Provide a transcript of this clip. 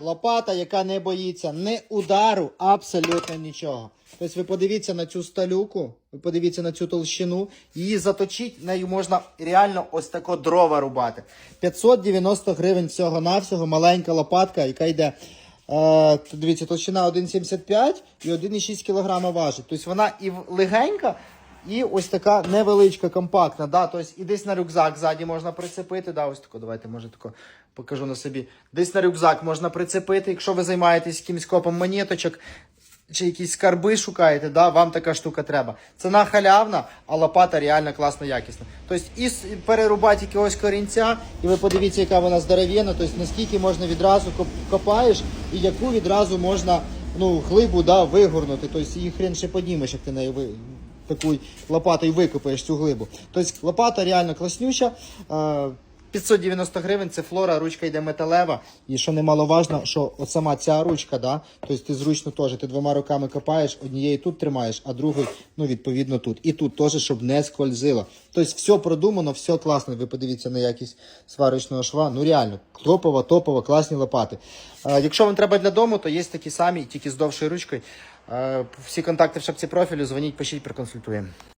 лопата, яка не боїться ні удару, абсолютно нічого. Тобто ви подивіться на цю сталюку, ви подивіться на цю толщину, її заточить, нею можна реально ось тако дрова рубати. 590 гривень всього-навсього, маленька лопатка, яка йде. Е, дивіться, толщина 1,75 і 1,6 кг важить. Тобто вона і легенька, і ось така невеличка, компактна. Да? Тобто і десь на рюкзак ззаді можна прицепити. Да, ось тако, давайте, може, тако покажу на собі. Десь на рюкзак можна прицепити. Якщо ви займаєтесь якимось копом монеточок чи якісь скарби шукаєте, да, вам така штука треба. Ціна халявна, а лопата реально класно якісна. Тобто і перерубати якогось корінця, і ви подивіться, яка вона здоров'яна, тобто наскільки можна відразу копаєш, і яку відразу можна ну, глибу да, вигорнути. Тобто її хрен ще поднімеш, як ти нею таку лопатою викопаєш цю глибу. Тобто лопата реально класнюча. Е, 590 гривень це флора, ручка йде металева. І що немаловажно, що от сама ця ручка, да, тобто ти зручно теж, ти двома руками копаєш, однією тут тримаєш, а другою, ну, відповідно, тут. І тут теж, щоб не скользило. Тобто все продумано, все класно. Ви подивіться на якість сварочного шва. Ну реально, топова, топова, класні лопати. Е, якщо вам треба для дому, то є такі самі, тільки з довшою ручкою. Е, всі контакти в шапці профілю, дзвоніть, пишіть, проконсультуємо.